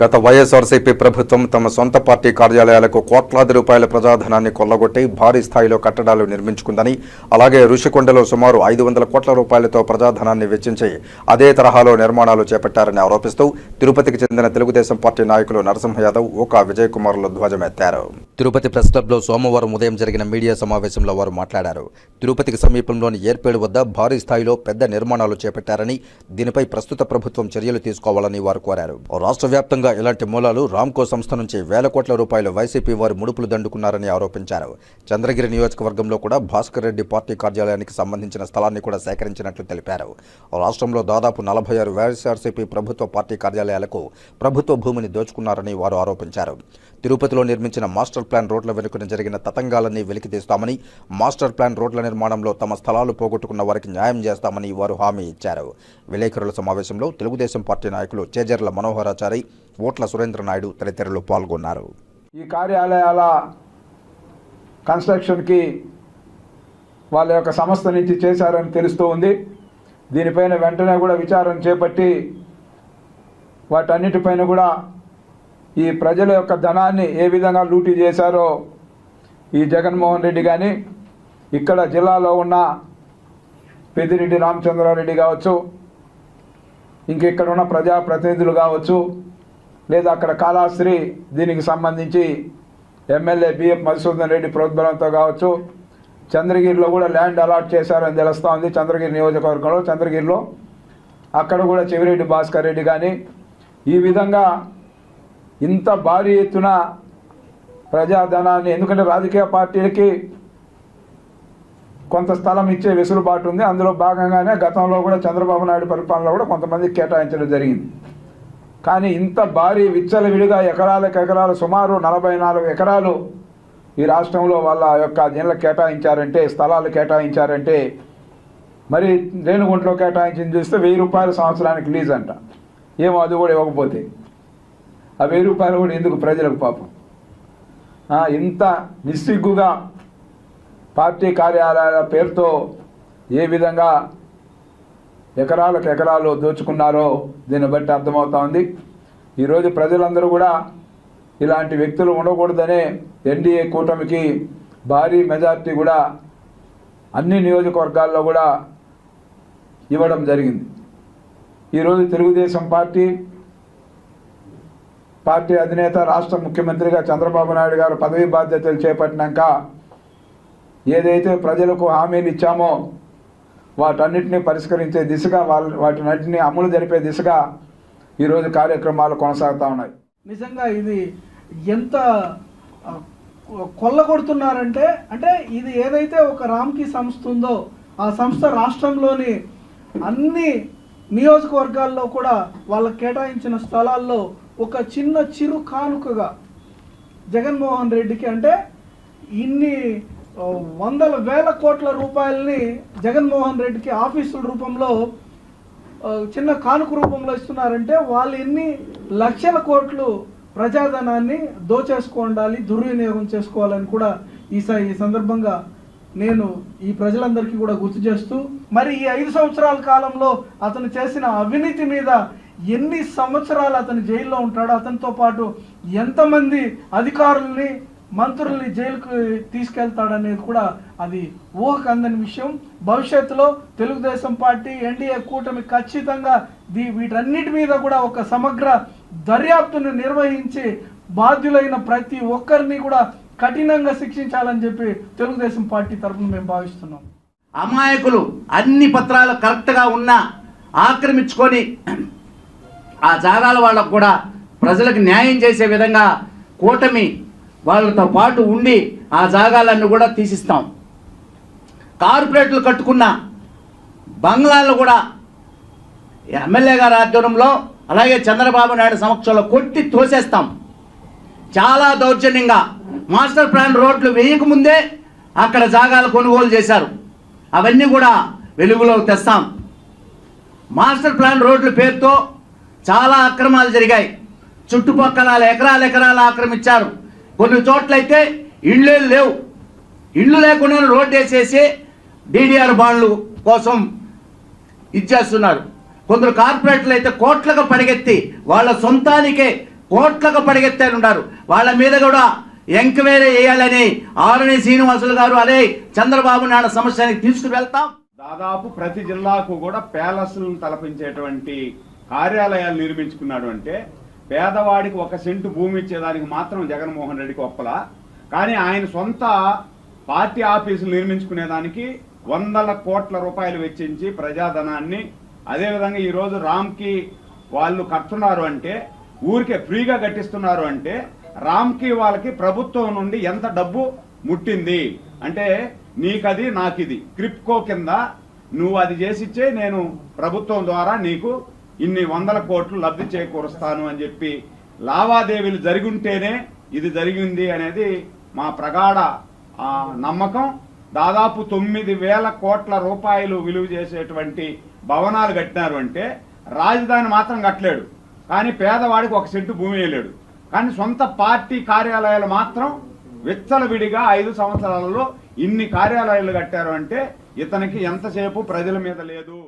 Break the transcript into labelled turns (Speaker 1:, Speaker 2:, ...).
Speaker 1: గత వైఎస్ఆర్సీపీ ప్రభుత్వం తమ సొంత పార్టీ కార్యాలయాలకు కోట్లాది రూపాయల ప్రజాధనాన్ని కొల్లగొట్టి భారీ స్థాయిలో కట్టడాలు నిర్మించుకుందని అలాగే ఋషికొండలో సుమారు ఐదు వందల కోట్ల రూపాయలతో ప్రజాధనాన్ని వెచ్చించి అదే తరహాలో నిర్మాణాలు చేపట్టారని ఆరోపిస్తూ తిరుపతికి చెందిన తెలుగుదేశం పార్టీ నాయకులు నరసింహ యాదవ్ ఓకా విజయ్ కుమార్లు ధ్వజమెత్తారు. తిరుపతి ప్రెస్ క్లబ్లో సోమవారం ఉదయం జరిగిన మీడియా సమావేశంలో వారు మాట్లాడారు. తిరుపతికి సమీపంలోని ఏర్పేడు వద్ద భారీ స్థాయిలో పెద్ద నిర్మాణాలు చేపట్టారని దీనిపై ప్రస్తుత ప్రభుత్వం చర్యలు తీసుకోవాలని వారు కోరారు. రాష్ట్ర వ్యాప్తంగా ఇలాంటి మూలాలు రామ్కో సంస్థ నుంచి వేల కోట్ల రూపాయలు వైసీపీ వారు ముడుపులు దండుకున్నారని ఆరోపించారు. చంద్రగిరి నియోజకవర్గంలో కూడా భాస్కర్ రెడ్డి పార్టీ కార్యాలయానికి సంబంధించిన స్థలాన్ని కూడా సేకరించినట్లు తెలిపారు. రాష్ట్రంలో దాదాపు నలభై ఆరు వైఎస్ఆర్సీపీ ప్రభుత్వ పార్టీ కార్యాలయాలకు ప్రభుత్వ భూమిని దోచుకున్నారని వారు ఆరోపించారు. తిరుపతిలో నిర్మించిన మాస్టర్ ప్లాన్ రోడ్ల వెనుకన జరిగిన తతంగాలన్నీ వెలికితీస్తామని మాస్టర్ ప్లాన్ రోడ్ల నిర్మాణంలో తమ స్థలాలు పోగొట్టుకున్న వారికి న్యాయం చేస్తామని వారు హామీ ఇచ్చారు. విలేకరుల సమావేశంలో తెలుగుదేశం పార్టీ నాయకులు చేజర్ల మనోహరాచారి ఓట్ల సురేంద్ర నాయుడు తదితరులు పాల్గొన్నారు.
Speaker 2: ఈ కార్యాలయాల కన్స్ట్రక్షన్కి వాళ్ళ యొక్క సంస్థ నుంచి చేశారని తెలుస్తూ ఉంది. దీనిపైన వెంటనే కూడా విచారణ చేపట్టి వాటన్నిటిపైన కూడా ఈ ప్రజల యొక్క ధనాన్ని ఏ విధంగా లూటీ చేశారో ఈ జగన్మోహన్ రెడ్డి కానీ ఇక్కడ జిల్లాలో ఉన్న పెద్దిరెడ్డి రామచంద్రారెడ్డి కావచ్చు ఇంక ఇక్కడ ఉన్న ప్రజాప్రతినిధులు కావచ్చు లేదా అక్కడ కాళాశ్రీ దీనికి సంబంధించి ఎమ్మెల్యే బిఎఫ్ మధుసూదన్ రెడ్డి ప్రోద్బలంతో కావచ్చు. చంద్రగిరిలో కూడా ల్యాండ్ అలాట్ చేశారని తెలుస్తూ ఉంది చంద్రగిరి నియోజకవర్గంలో. చంద్రగిరిలో అక్కడ కూడా చెవిరెడ్డి భాస్కర్ రెడ్డి కానీ ఈ విధంగా ఇంత భారీ ఎత్తున ప్రజాధనాన్ని ఎందుకంటే రాజకీయ పార్టీలకి కొంత స్థలం ఇచ్చే వెసులుబాటు ఉంది. అందులో భాగంగానే గతంలో కూడా చంద్రబాబు నాయుడు పరిపాలనలో కూడా కొంతమంది కేటాయించడం జరిగింది. కానీ ఇంత భారీ విచ్చలవిడిగా ఎకరాలకు ఎకరాలు సుమారు నలభై నాలుగు ఎకరాలు ఈ రాష్ట్రంలో వాళ్ళ యొక్క దీనిలో కేటాయించారంటే స్థలాలు కేటాయించారంటే మరి రేణుగుంటలో కేటాయించింది చూస్తే వెయ్యి రూపాయలు సంవత్సరానికి లీజ్ అంట. ఏమో అది కూడా ఇవ్వకపోతే. ఆ వెయ్యి రూపాయలు కూడా ఎందుకు ప్రజలకు పాపం? ఇంత నిస్సిగ్గుగా పార్టీ కార్యాలయాల పేరుతో ఏ విధంగా ఎకరాలకు ఎకరాలు దోచుకున్నారో దీన్ని బట్టి అర్థమవుతా ఉంది. ఈరోజు ప్రజలందరూ కూడా ఇలాంటి వ్యక్తులు ఉండకూడదనే ఎన్డీఏ కూటమికి భారీ మెజార్టీ కూడా అన్ని నియోజకవర్గాల్లో కూడా ఇవ్వడం జరిగింది. ఈరోజు తెలుగుదేశం పార్టీ పార్టీ అధినేత రాష్ట్ర ముఖ్యమంత్రిగా చంద్రబాబు నాయుడు గారు పదవీ బాధ్యతలు చేపట్టినాక ఏదైతే ప్రజలకు హామీలు ఇచ్చామో వాటన్నిటిని పరిష్కరించే దిశగా వాళ్ళ వాటినన్నింటినీ అమలు జరిపే దిశగా ఈరోజు కార్యక్రమాలు కొనసాగుతూ ఉన్నాయి.
Speaker 3: నిజంగా ఇది ఎంత కొల్లగొడుతున్నారంటే అంటే ఇది ఏదైతే ఒక రామ్కి సంస్థ ఉందో ఆ సంస్థ రాష్ట్రంలోని అన్ని నియోజకవర్గాల్లో కూడా వాళ్ళకి కేటాయించిన స్థలాల్లో ఒక చిన్న చిరు కానుకగా జగన్మోహన్ రెడ్డికి అంటే ఇన్ని వందల వేల కోట్ల రూపాయలని జగన్మోహన్ రెడ్డికి ఆఫీసుల రూపంలో చిన్న కానుక రూపంలో ఇస్తున్నారంటే వాళ్ళు ఎన్ని లక్షల కోట్లు ప్రజాధనాన్ని దోచేసుకోండాలి దుర్వినియోగం చేసుకోవాలని కూడా ఈ స- ఈ సందర్భంగా నేను ఈ ప్రజలందరికీ కూడా గుర్తు చేస్తూ మరి ఈ ఐదు సంవత్సరాల కాలంలో అతను చేసిన అవినీతి మీద ఎన్ని సంవత్సరాలు అతను జైల్లో ఉంటాడో అతనితో పాటు ఎంతమంది అధికారుల్ని మంత్రుల్ని జైలుకు తీసుకెళ్తాడనేది కూడా అది ఊహకు అందని విషయం. భవిష్యత్తులో తెలుగుదేశం పార్టీ ఎన్డీఏ కూటమి ఖచ్చితంగా దీ వీటన్నిటి మీద కూడా ఒక సమగ్ర దర్యాప్తును నిర్వహించి బాధ్యులైన ప్రతి ఒక్కరిని కూడా కఠినంగా శిక్షించాలని చెప్పి తెలుగుదేశం పార్టీ తరఫున మేము భావిస్తున్నాం.
Speaker 4: అమాయకులు అన్ని పత్రాలు కరెక్ట్గా ఉన్నా ఆక్రమించుకొని ఆ జాగాల వాళ్ళకు కూడా ప్రజలకు న్యాయం చేసే విధంగా కూటమి వాళ్ళతో పాటు ఉండి ఆ జాగాలన్నీ కూడా తీసిస్తాం. కార్పొరేట్లు కట్టుకున్న బంగ్లాలు కూడా ఎమ్మెల్యే గారి ఆధ్వర్యంలో అలాగే చంద్రబాబు నాయుడు సమక్షంలో కొట్టి తోసేస్తాం. చాలా దౌర్జన్యంగా మాస్టర్ ప్లాన్ రోడ్లు వేయకముందే అక్కడ జాగాలు కొనుగోలు చేశారు. అవన్నీ కూడా వెలుగులోకి తెస్తాం. మాస్టర్ ప్లాన్ రోడ్ల పేరుతో చాలా అక్రమాలు జరిగాయి. చుట్టుపక్కల ఎకరాల ఎకరాలు ఆక్రమించారు. కొన్ని చోట్లయితే ఇళ్ళే లేవు. ఇళ్ళు లేకుండా రోడ్డు వేసేసి డీడీఆర్ బాండ్లు కోసం ఇచ్చేస్తున్నారు. కొందరు కార్పొరేట్లు అయితే కోట్లకు పడిగెత్తి వాళ్ళ సొంతానికే కోట్లకు పడిగెత్తారు ఉన్నారు వాళ్ళ మీద కూడా ఎంక్వైరీ చేయాలని ఆరుని శ్రీనివాసులు గారు అదే చంద్రబాబు నాయుడు సమస్యని తీసుకువెళ్తాం
Speaker 5: దాదాపు ప్రతి జిల్లాకు కూడా ప్యాలెస్లను తలపించేటువంటి కార్యాలయాలు నిర్మించుకున్నాడు అంటే పేదవాడికి ఒక సెంటు భూమి ఇచ్చేదానికి మాత్రం జగన్మోహన్ రెడ్డికి ఒప్పలా. కానీ ఆయన సొంత పార్టీ ఆఫీసులు నిర్మించుకునేదానికి వందల కోట్ల రూపాయలు వెచ్చించి ప్రజాధనాన్ని. అదేవిధంగా ఈరోజు రామ్కి వాళ్ళు కడుతున్నారు అంటే ఊరికే ఫ్రీగా కట్టిస్తున్నారు అంటే రామ్కి వాళ్ళకి ప్రభుత్వం నుండి ఎంత డబ్బు ముట్టింది? అంటే నీకది నాకిది. క్రిప్కో కింద నువ్వు అది చేసిచ్చే నేను ప్రభుత్వం ద్వారా నీకు ఇన్ని వందల కోట్లు లబ్ధి చేకూరుస్తాను అని చెప్పి లావాదేవీలు జరిగుంటేనే ఇది జరిగింది అనేది మా ప్రగాఢ నమ్మకం. దాదాపు తొమ్మిది వేల కోట్ల రూపాయలు విలువ చేసేటువంటి భవనాలు కట్టినారు అంటే రాజధాని మాత్రం కట్టలేడు. కానీ పేదవాడికి ఒక సెంటు భూమి వేయలేడు. కానీ సొంత పార్టీ కార్యాలయాలు మాత్రం విచ్చలవిడిగా ఐదు సంవత్సరాలలో ఇన్ని కార్యాలయాలు కట్టారు అంటే ఇతనికి ఎంతసేపు ప్రజల మీద లేదు.